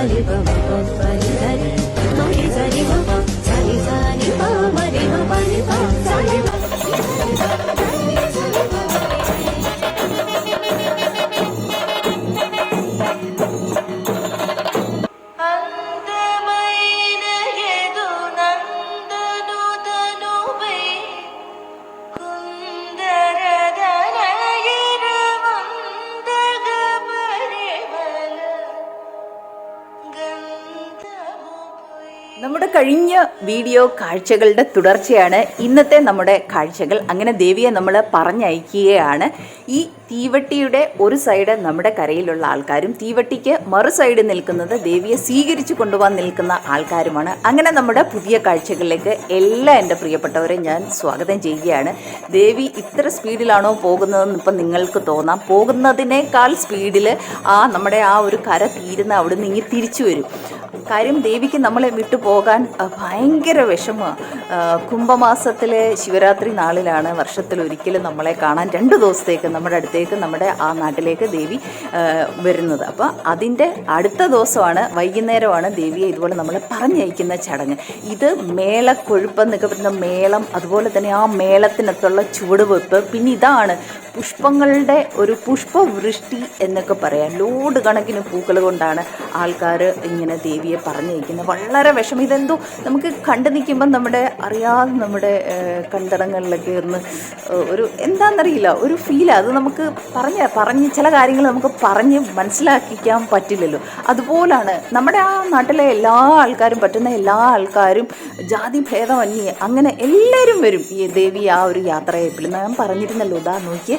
Ali vamos acompanhar. കഴിഞ്ഞ video കാഴ്ചകളുടെ തുടർച്ചയാണ്. ഇന്നത്തെ നമ്മുടെ കാഴ്ചകൾ. അങ്ങനെ ദേവിയെ നമ്മൾ പറഞ്ഞയക്കുകയാണ്. ഈ തീവട്ടിയുടെ ഒരു സൈഡ് നമ്മുടെ കരയിലുള്ള ആൾക്കാരും തീവട്ടിക്ക് മറു സൈഡ് നിൽക്കുന്നത് ദേവിയെ സ്വീകരിച്ചു കൊണ്ടുപോകാൻ നിൽക്കുന്ന ആൾക്കാരുമാണ്. അങ്ങനെ നമ്മുടെ പുതിയ കാഴ്ചകളിലേക്ക് എല്ലാ എന്റെ പ്രിയപ്പെട്ടവരെ ഞാൻ സ്വാഗതം ചെയ്യുകയാണ്. ദേവി ഇത്ര സ്പീഡിലാണോ പോകുന്നതെന്ന് ഇപ്പം നിങ്ങൾക്ക് തോന്നാം. പോകുന്നതിനേക്കാൾ സ്പീഡിൽ ആ നമ്മുടെ ആ ഒരു കര തീരുന്ന അവിടെ നിന്ന് തിരിച്ചു വരും. കാര്യം ദേവിക്ക് നമ്മളെ വിട്ടു പോകാൻ ഭയങ്കര വിഷമമാണ് കുംഭമാസത്തിലെ ശിവരാത്രി നാളിലാണ് വർഷത്തിൽ ഒരിക്കലും നമ്മളെ കാണാൻ രണ്ട് ദിവസത്തേക്ക് നമ്മുടെ അടുത്തേക്ക് നമ്മുടെ ആ നാട്ടിലേക്ക് ദേവി വരുന്നത്. അപ്പോൾ അതിന്റെ അടുത്ത ദിവസമാണ് വൈകുന്നേരമാണ് ദേവിയെ ഇതുപോലെ നമ്മൾ പറഞ്ഞയക്കുന്ന ചടങ്ങ്. ഇത് മേളക്കൊഴുപ്പെന്നൊക്കെ പറയുന്ന മേളം അതുപോലെ തന്നെ ആ മേളത്തിനകത്തുള്ള ചുവടുവെപ്പ് പിന്നെ ഇതാണ് പുഷ്പങ്ങളുടെ ഒരു പുഷ്പവൃഷ്ടി എന്നൊക്കെ പറയാം. ലോഡ് കണക്കിന് പൂക്കൾ കൊണ്ടാണ് ആൾക്കാർ ഇങ്ങനെ ദേവിയെ പറഞ്ഞയക്കുന്നത്. വളരെ വിഷമം. ഇതെന്തോ നമുക്ക് കണ്ടു നിൽക്കുമ്പം നമ്മുടെ അറിയാതെ നമ്മുടെ കണ്ടടങ്ങളിലൊക്കെ ഒന്ന് ഒരു എന്താണെന്നറിയില്ല ഒരു ഫീൽ അത് നമുക്ക് പറഞ്ഞ പറഞ്ഞ് ചില കാര്യങ്ങൾ നമുക്ക് പറഞ്ഞ് മനസ്സിലാക്കിക്കാൻ പറ്റില്ലല്ലോ. അതുപോലാണ് നമ്മുടെ ആ നാട്ടിലെ എല്ലാ ആൾക്കാരും പറ്റുന്ന എല്ലാ ആൾക്കാരും ജാതി ഭേദമന്യേ അങ്ങനെ എല്ലാവരും വരും ഈ ദേവി ആ ഒരു യാത്രയപ്പിൽ ഞാൻ പറഞ്ഞിരുന്നല്ലോ ഇതാ നോക്കി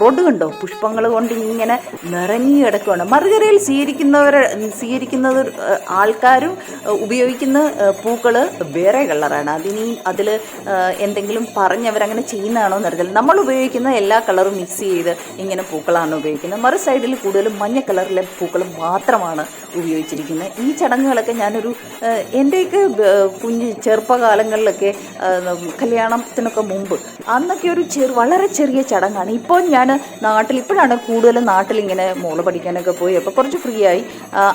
റോഡ് കണ്ടോ? പുഷ്പങ്ങൾ കൊണ്ട് ഇങ്ങനെ നിറഞ്ഞു കിടക്കുകയാണ് മറുകരയിൽ സ്വീകരിക്കുന്നവർ സ്വീകരിക്കുന്നത് ആൾക്കാരും ഉപയോഗിക്കുന്ന പൂക്കൾ വേറെ കളറാണ്. അതിനി അതിൽ എന്തെങ്കിലും പറഞ്ഞവരങ്ങനെ ചെയ്യുന്നതാണോ എന്നറിയില്ല നമ്മൾ ഉപയോഗിക്കുന്ന എല്ലാ കളറും മിക്സ് ചെയ്ത് ഇങ്ങനെ പൂക്കളാണ് ഉപയോഗിക്കുന്നത്. മറു സൈഡിൽ കൂടുതലും മഞ്ഞ കളറിലെ പൂക്കൾ മാത്രമാണ് ഉപയോഗിച്ചിരിക്കുന്നത്. ഈ ചടങ്ങുകളൊക്കെ ഞാനൊരു എന്റെയൊക്കെ കുഞ്ഞ് ചെറുപ്പകാലങ്ങളിലൊക്കെ കല്യാണത്തിനൊക്കെ മുമ്പ് അന്നൊക്കെ ഒരു ചെറു വളരെ ചെറിയ ചടങ്ങാണ്. ഇപ്പോൾ ഞാൻ നാട്ടിൽ ഇപ്പോഴാണ് കൂടുതലും നാട്ടിൽ ഇങ്ങനെ മോൾ പഠിക്കാനൊക്കെ പോയി. അപ്പോൾ കുറച്ച് ഫ്രീ ആയി.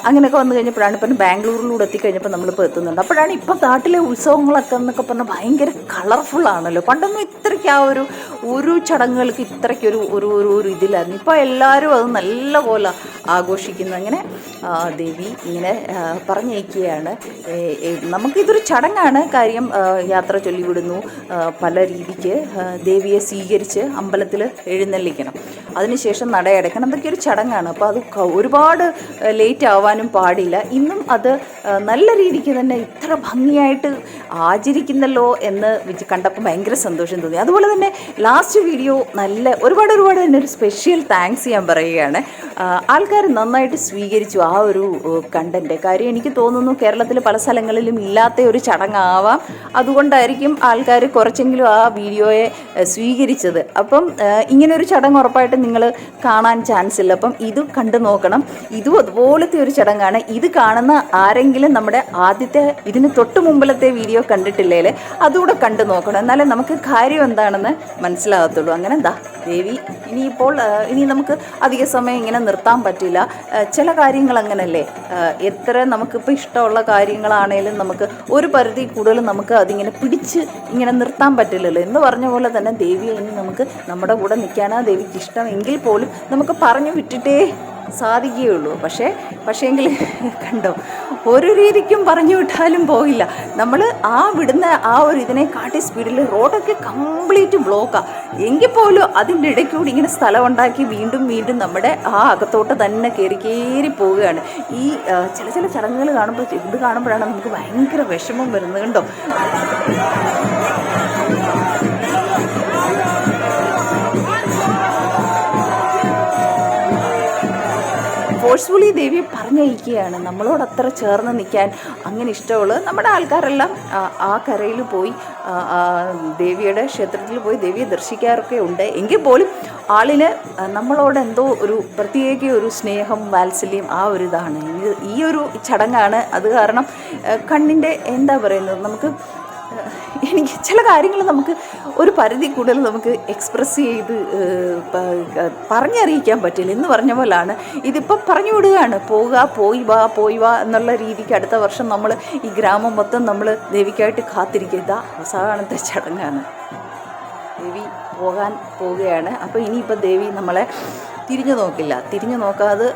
അങ്ങനെയൊക്കെ വന്നു കഴിഞ്ഞപ്പോഴാണ് ഇപ്പം ബാംഗ്ലൂരിലൂടെ എത്തിക്കഴിഞ്ഞപ്പോൾ നമ്മളിപ്പോൾ എത്തുന്നുണ്ട്. അപ്പോഴാണ് ഇപ്പം നാട്ടിലെ ഉത്സവങ്ങളൊക്കെ എന്നൊക്കെ പറഞ്ഞാൽ ഭയങ്കര കളർഫുള്ളാണല്ലോ പണ്ടൊന്നും ഇത്രയ്ക്ക് ആ ഒരു ഒരു ചടങ്ങുകൾക്ക് ഇത്രയ്ക്കൊരു ഒരു ഒരു ഒരു ഇതിലായിരുന്നു. ഇപ്പോൾ എല്ലാവരും അത് നല്ല പോലെ ആഘോഷിക്കുന്നു. അങ്ങനെ ദേവി ഇങ്ങനെ പറഞ്ഞേക്കുകയാണ് നമുക്കിതൊരു ചടങ്ങാണ് കാര്യം യാത്ര ചൊല്ലിവിടുന്നു. പല രീതിക്ക് ദേവിയെ സ്വീകരിച്ച് അമ്പലത്തിൽ എഴുന്നള്ളിക്കണം. അതിനുശേഷം നടയടക്കണം അതൊക്കെ ഒരു ചടങ്ങാണ്. അപ്പോൾ അത് ഒരുപാട് ലേറ്റ് ആവാനും പാടില്ല. ഇന്നും അത് നല്ല രീതിക്ക് തന്നെ ഇത്ര ഭംഗിയായിട്ട് ആചരിക്കുന്നല്ലോ എന്ന് കണ്ടപ്പോൾ ഭയങ്കര സന്തോഷം തോന്നി. അതുപോലെ തന്നെ ലാസ്റ്റ് വീഡിയോ നല്ല ഒരുപാട് ഒരുപാട് തന്നെ ഒരു സ്പെഷ്യൽ താങ്ക്സ് ഞാൻ പറയുകയാണ്. ആൾക്കാർ നന്നായിട്ട് സ്വീകരിച്ചു ആ ഒരു കണ്ടന്റ് കാര്യം എനിക്ക് തോന്നുന്നു കേരളത്തിൽ പല സ്ഥലങ്ങളിലും ഇല്ലാത്ത ഒരു ചടങ്ങാവാം. അതുകൊണ്ടായിരിക്കും ആൾക്കാർ കുറച്ചെങ്കിലും ആ വീഡിയോയെ സ്വീകരിച്ചത്. അപ്പം ഇങ്ങനൊരു ചടങ്ങ് ഉറപ്പായിട്ടും നിങ്ങൾ കാണാൻ ചാൻസ് ഇല്ല. അപ്പം ഇത് കണ്ടു നോക്കണം. ഇതും അതുപോലത്തെ ഒരു ചടങ്ങാണ്. ഇത് കാണുന്ന ആരെങ്കിലും നമ്മുടെ ആദ്യത്തെ ഇതിന് തൊട്ട് മുമ്പിലത്തെ വീഡിയോ കണ്ടിട്ടില്ലേ അതുകൂടെ കണ്ടു നോക്കണം. എന്നാലേ നമുക്ക് കാര്യം എന്താണെന്ന് മനസ്സിലാകത്തുള്ളൂ. അങ്ങനെ എന്താ ദേവി ഇനിയിപ്പോൾ ഇനി നമുക്ക് അധിക സമയം ഇങ്ങനെ നിർത്താൻ പറ്റില്ല. ചില കാര്യങ്ങൾ അങ്ങനല്ലേ? എത്ര നമുക്കിപ്പോൾ ഇഷ്ടമുള്ള കാര്യങ്ങളാണേലും നമുക്ക് ഒരു പരിധി കൂടുതൽ നമുക്ക് അതിങ്ങനെ പിടിച്ച് ഇങ്ങനെ നിർത്താൻ പറ്റില്ലല്ലോ. എന്ന് പറഞ്ഞ പോലെ തന്നെ ദേവിയെ ഇനി നമുക്ക് നമ്മുടെ കൂടെ നിൽക്കാനാ ദേവിക്ക് ഇഷ്ടമെങ്കിൽ പോലും നമുക്ക് പറഞ്ഞു വിട്ടിട്ടേ സാധിക്കുകയുള്ളൂ. പക്ഷേ പക്ഷേങ്കിൽ കണ്ടോ ഒരു രീതിക്കും പറഞ്ഞു വിട്ടാലും പോയില്ല നമ്മൾ ആ വിടുന്ന ആ ഒരു ഇതിനെ കാട്ടി സ്പീഡിൽ റോഡൊക്കെ കംപ്ലീറ്റ് ബ്ലോക്കാണ് എങ്കിൽ പോലും അതിന്റെ ഇടയ്ക്കൂടി ഇങ്ങനെ സ്ഥലം ഉണ്ടാക്കി വീണ്ടും വീണ്ടും നമ്മുടെ ആ അകത്തോട്ട് തന്നെ കയറി കയറി പോവുകയാണ്. ഈ ചില ചില ചടങ്ങുകൾ കാണുമ്പോൾ ഇത് കാണുമ്പോഴാണ് നമുക്ക് ഭയങ്കര വിഷമം വരുന്നത് കണ്ടോ? ഫോഴ്സ്ഫുള്ളി ദേവി പറഞ്ഞയക്കുകയാണ്. നമ്മളോട് അത്ര ചേർന്ന് നിൽക്കാൻ അങ്ങനെ ഇഷ്ടമുള്ളത് നമ്മുടെ ആൾക്കാരെല്ലാം ആ, കരയിൽ പോയി ദേവിയുടെ ക്ഷേത്രത്തിൽ പോയി ദേവിയെ ദർശിക്കാറൊക്കെ ഉണ്ട്. എങ്കിൽ പോലും ആളിന് നമ്മളോട് എന്തോ ഒരു പ്രത്യേക ഒരു സ്നേഹം വാത്സല്യം ആ ഒരു ഇതാണ്. ഈ ഒരു ചടങ്ങാണ്. അത് കാരണം കണ്ണിന്റെ എന്താ പറയുന്നത്? നമുക്ക് എനിക്ക് ചില കാര്യങ്ങൾ നമുക്ക് ഒരു പരിധി കൂടുതൽ നമുക്ക് എക്സ്പ്രസ് ചെയ്ത് പറഞ്ഞറിയിക്കാൻ പറ്റില്ല. എന്ന് പറഞ്ഞ പോലാണ്. ഇതിപ്പോൾ പറഞ്ഞു വിടുകയാണ്. പോവുക പോയി വാ പോയി വാ എന്നുള്ള രീതിക്ക് അടുത്ത വർഷം നമ്മൾ ഈ ഗ്രാമം മൊത്തം നമ്മൾ ദേവിക്കായിട്ട് കാത്തിരിക്കുക. അവസാനത്തെ ചടങ്ങാണ്. ദേവി പോകാൻ പോവുകയാണ്. അപ്പോൾ ഇനിയിപ്പോൾ ദേവി നമ്മളെ തിരിഞ്ഞു നോക്കില്ല. തിരിഞ്ഞു നോക്കാതെ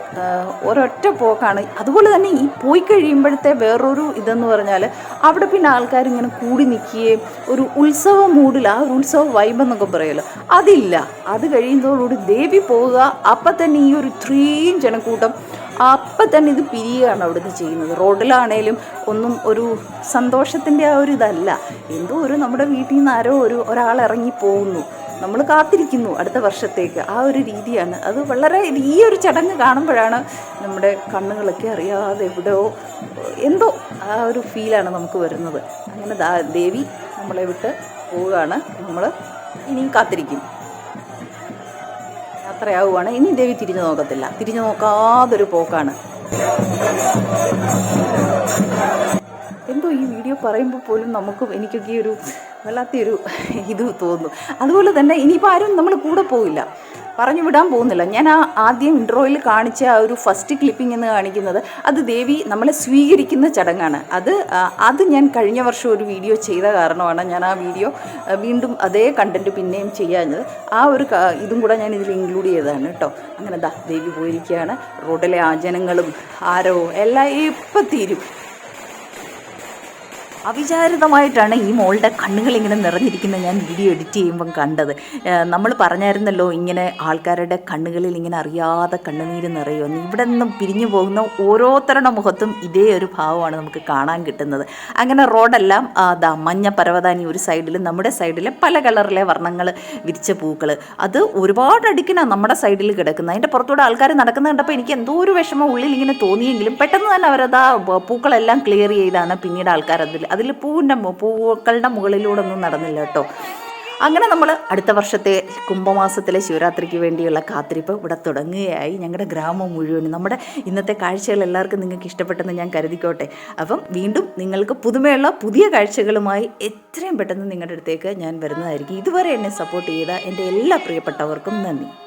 ഒരൊറ്റ പോക്കാണ്. അതുപോലെ തന്നെ ഈ പോയി കഴിയുമ്പോഴത്തെ വേറൊരു ഇതെന്ന് പറഞ്ഞാൽ അവിടെ പിന്നെ ആൾക്കാർ ഇങ്ങനെ കൂടി നിൽക്കുകയും ഒരു ഉത്സവ മൂഡിൽ ആ ഒരു ഉത്സവ വൈബ് എന്നൊക്കെ പറയുമല്ലോ അതില്ല. അത് കഴിയുന്നതോടുകൂടി ദേവി പോവുക അപ്പം തന്നെ ഈ ഒരു ഇത്രയും ജനക്കൂട്ടം അപ്പം തന്നെ ഇത് പിരിയുകയാണ് അവിടുന്ന് ചെയ്യുന്നത്. റോഡിലാണേലും ഒന്നും ഒരു സന്തോഷത്തിന്റെ ആ ഒരു ഇതല്ല. എന്തോ ഒരു നമ്മുടെ വീട്ടിൽ നിന്ന് ആരോ ഒരു ഒരാൾ ഇറങ്ങി പോകുന്നു നമ്മൾ കാത്തിരിക്കുന്നു അടുത്ത വർഷത്തേക്ക്. ആ ഒരു രീതിയാണ്. അത് വളരെ ഈ ഒരു ചടങ്ങ് കാണുമ്പോഴാണ് നമ്മുടെ കണ്ണുകളൊക്കെ അറിയാതെ എവിടെയോ എന്തോ ആ ഒരു ഫീലാണ് നമുക്ക് വരുന്നത്. അങ്ങനെ ദേവി നമ്മളെ വിട്ട് പോവുകയാണ്. നമ്മൾ ഇനിയും കാത്തിരിക്കും. യാത്രയാവുകയാണ്. ഇനി ദേവി തിരിഞ്ഞു നോക്കത്തില്ല. തിരിഞ്ഞു നോക്കാതൊരു പോക്കാണ്. എന്തോ ഈ വീഡിയോ പറയുമ്പോൾ പോലും നമുക്കും എനിക്കൊക്കെ ഒരു വല്ലാത്തൊരു ഇത് തോന്നുന്നു അതുപോലെ തന്നെ ഇനിയിപ്പോൾ ആരും നമ്മൾ കൂടെ പോകില്ല പറഞ്ഞു വിടാൻ പോകുന്നില്ല. ഞാൻ ആ ആദ്യം ഇൻട്രോയിൽ കാണിച്ച ആ ഒരു ഫസ്റ്റ് ക്ലിപ്പിംഗ് എന്ന് കാണിക്കുന്നത് അത് ദേവി നമ്മളെ സ്വീകരിക്കുന്ന ചടങ്ങാണ്. അത് അത് ഞാൻ കഴിഞ്ഞ വർഷം ഒരു വീഡിയോ ചെയ്ത കാരണമാണ് ഞാൻ ആ വീഡിയോ വീണ്ടും അതേ കണ്ടന്റ് പിന്നെയും ചെയ്യാഞ്ഞത്. ആ ഒരു ഇതും കൂടെ ഞാൻ ഇതിൽ ഇൻക്ലൂഡ് ചെയ്തതാണ് കേട്ടോ. അങ്ങനെ ദാ ദേവി പോയിരിക്കുകയാണ്. റോഡിലെ ആ ജനങ്ങളും ആരോ എല്ലാം ഇപ്പം തീരും. അവിചാരിതമായിട്ടാണ് ഈ മോളുടെ കണ്ണുകൾ ഇങ്ങനെ നിറഞ്ഞിരിക്കുന്നത് ഞാൻ വീഡിയോ എഡിറ്റ് ചെയ്യുമ്പം കണ്ടത്. നമ്മൾ പറഞ്ഞായിരുന്നല്ലോ ഇങ്ങനെ ആൾക്കാരുടെ കണ്ണുകളിൽ ഇങ്ങനെ അറിയാതെ കണ്ണുനീര് നിറയുമെന്ന് ഇവിടെ നിന്നും പിരിഞ്ഞു പോകുന്ന ഓരോരുത്തരുടെ മുഖത്തും ഇതേ ഒരു ഭാവമാണ് നമുക്ക് കാണാൻ കിട്ടുന്നത്. അങ്ങനെ റോഡെല്ലാം അതാ മഞ്ഞ പരവതാനി ഒരു സൈഡിൽ നമ്മുടെ സൈഡിൽ പല കളറിലെ വർണങ്ങൾ വിരിച്ച പൂക്കൾ അത് ഒരുപാട് അടുക്കിനാണ് നമ്മുടെ സൈഡിൽ കിടക്കുന്നത്. അതിന്റെ പുറത്തൂടെ ആൾക്കാർ നടക്കുന്നത് കണ്ടപ്പോൾ എനിക്ക് എന്തോ ഒരു വിഷമം ഉള്ളിൽ ഇങ്ങനെ തോന്നിയെങ്കിലും പെട്ടെന്ന് തന്നെ അവരത് ആ പൂക്കളെല്ലാം ക്ലിയർ ചെയ്താണ് പിന്നീട് ആൾക്കാർ അതിൽ അതിൽ പൂവിന്റെ പൂക്കളുടെ മുകളിലൂടെ ഒന്നും നടന്നില്ല കേട്ടോ. അങ്ങനെ നമ്മൾ അടുത്ത വർഷത്തെ കുംഭമാസത്തിലെ ശിവരാത്രിക്ക് വേണ്ടിയുള്ള കാത്തിരിപ്പ് ഇവിടെ തുടങ്ങുകയായി. ഞങ്ങളുടെ ഗ്രാമം മുഴുവൻ നമ്മുടെ ഇന്നത്തെ കാഴ്ചകൾ എല്ലാവർക്കും നിങ്ങൾക്ക് ഇഷ്ടപ്പെട്ടെന്ന് ഞാൻ കരുതിക്കോട്ടെ. അപ്പം വീണ്ടും നിങ്ങൾക്ക് പുതുമയുള്ള പുതിയ കാഴ്ചകളുമായി എത്രയും പെട്ടെന്ന് നിങ്ങളുടെ അടുത്തേക്ക് ഞാൻ വരുന്നതായിരിക്കും. ഇതുവരെ എന്നെ സപ്പോർട്ട് ചെയ്ത എന്റെ എല്ലാ പ്രിയപ്പെട്ടവർക്കും നന്ദി.